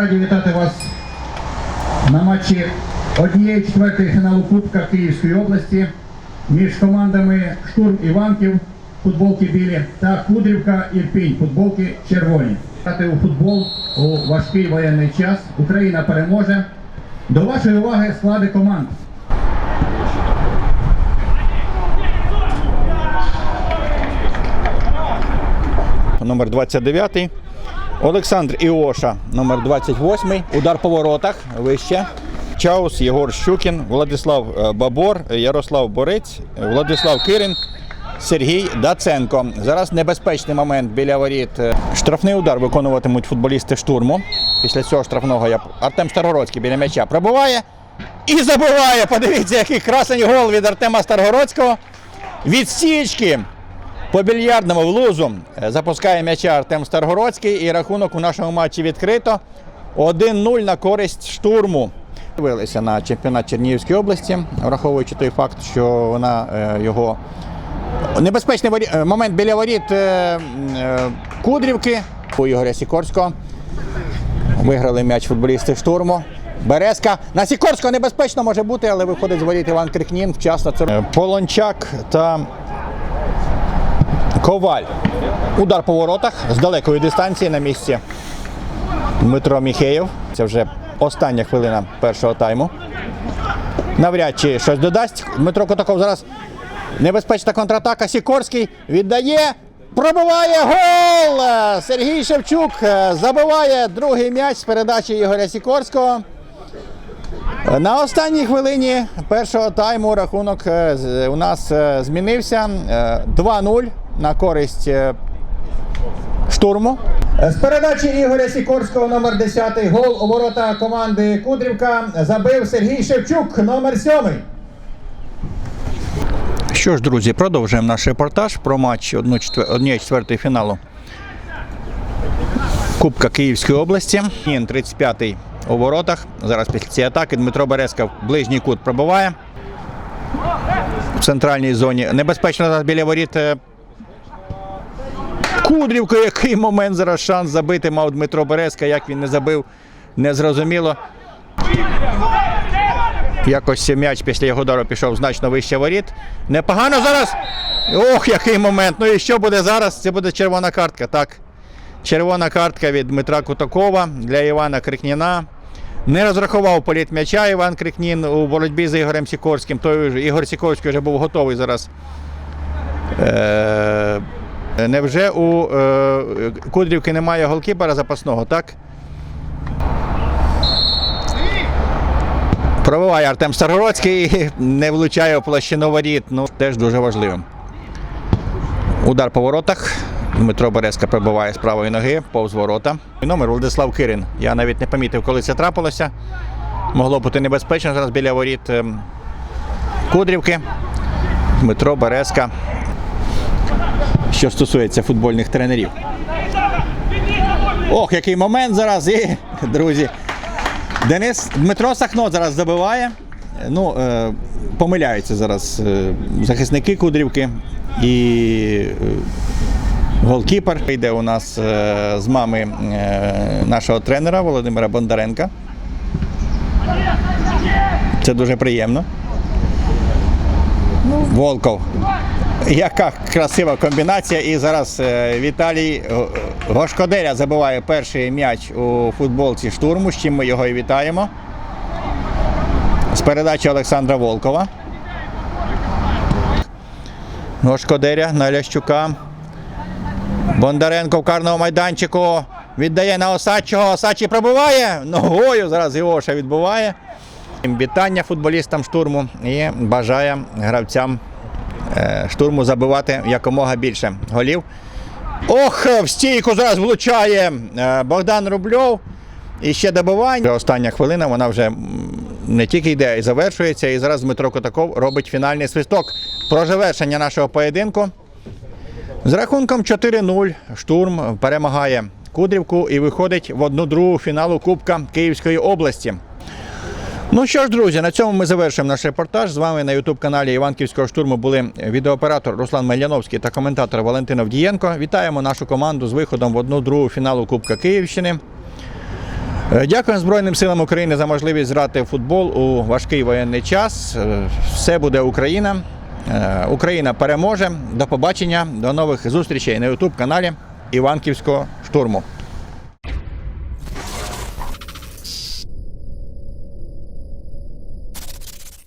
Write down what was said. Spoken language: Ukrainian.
раді вітати вас на матчі однієї четвертої фіналу Кубка Київської області між командами Штурм Іванків, футболки білі, та Кудрівка Ірпінь, футболки червоні. Грати у футбол у важкий воєнний час. Україна переможе. До вашої уваги склади команд. номер 29. Олександр Іоша, номер 28. Удар по воротах вище. Чаус, Єгор Щукін, Владислав е, Бабор, Ярослав Борець, Владислав Кирин, Сергій Даценко. Зараз небезпечний момент біля воріт. Е, Штрафний удар виконуватимуть футболісти штурму. Після цього штрафного я Артем Старгородський біля м'яча пробиває і забиває. Подивіться, який красень гол від Артема Старгородського. Від стічки. По більярдному в лузу е, запускає м'яча Артем Старгородський і рахунок у нашому матчі відкрито. 1-0 на користь штурму. Дивилися на чемпіонат Чернігівської області, враховуючи той факт, що вона е, його небезпечний е, момент біля воріт Кудрівки у Ігоря Сікорського. Виграли м'яч футболісти штурму. Березка. На Сікорського небезпечно може бути, але виходить з воріт Іван Крикнін. Вчасно це Полончак та Коваль. Удар по воротах з далекої дистанції на місці. Дмитро Міхеєв. Це вже остання хвилина першого тайму. Навряд чи щось додасть. Дмитро Котаков зараз небезпечна контратака. Сікорський віддає. Пробиває гол! Сергій Шевчук е, забиває другий м'яч з передачі Ігоря Сікорського. На останній хвилині першого тайму рахунок е, у нас е, змінився Е, 2-0 на користь е, штурму. З передачі Ігоря Сікорського номер 10 гол у ворота команди Кудрівка забив Сергій Шевчук, номер 7. Що ж, друзі, продовжуємо наш репортаж про матч 1-4 фіналу Кубка Київської області. Нін 35-й у воротах. Зараз після цієї атаки Дмитро Березка в ближній кут пробиває. В центральній зоні. Небезпечно зараз біля воріт. Кудрівка, який момент зараз шанс забити мав Дмитро Березка. Як він не забив, незрозуміло. Якось м'яч після його удару пішов значно вище воріт. Непогано зараз. Ох, який момент. Ну і що буде зараз? Це буде червона картка. Так. Червона картка від Дмитра Кутакова для Івана Крикніна. Не розрахував політ м'яча Іван Крикнін у боротьбі з Ігорем Сікорським. Той Ігор Сікорський вже був готовий зараз. Е, невже у е, Кудрівки немає голкіпера запасного, так? Пробиває Артем Старгородський не влучає у площину воріт. Ну, теж дуже важливим. Удар по воротах. Дмитро Березка пробиває з правої ноги, повз ворота. Номер Владислав Кирин. Я навіть не помітив, коли це трапилося. Могло бути небезпечно зараз біля воріт ем, Кудрівки. Дмитро Березка. Що стосується футбольних тренерів. Ох, який момент зараз. І, друзі, Денис Дмитро Сахно зараз забиває. Ну, е, помиляються зараз е, захисники Кудрівки і е, голкіпер. Йде у нас е, з мами е, нашого тренера Володимира Бондаренка. Це дуже приємно. Волков. Яка красива комбінація. І зараз е, Віталій Гошкодеря забиває перший м'яч у футболці штурму, з чим ми його і вітаємо. З передачі Олександра Волкова. Гошкодеря на Лящука. Бондаренко в карному майданчику віддає на Осадчого. Осадчий пробиває. Ногою зараз Іоша відбуває. Вітання футболістам штурму і бажає гравцям е, штурму забивати якомога більше голів. Ох, в стійку зараз влучає е, Богдан Рубльов. І ще добивання. Остання хвилина, вона вже не тільки йде і завершується. І зараз Дмитро Котаков робить фінальний свисток про завершення нашого поєдинку. З рахунком 4-0 штурм перемагає Кудрівку і виходить в одну другу фіналу Кубка Київської області. Ну що ж, друзі, на цьому ми завершуємо наш репортаж. З вами на ютуб-каналі Іванківського штурму були відеооператор Руслан Мельяновський та коментатор Валентин Авдієнко. Вітаємо нашу команду з виходом в одну другу фіналу Кубка Київщини. Е, Дякуємо Збройним силам України за можливість грати футбол у важкий воєнний час. Е, Все буде Україна. Е, Україна переможе. До побачення, до нових зустрічей на Ютуб каналі Іванківського штурму.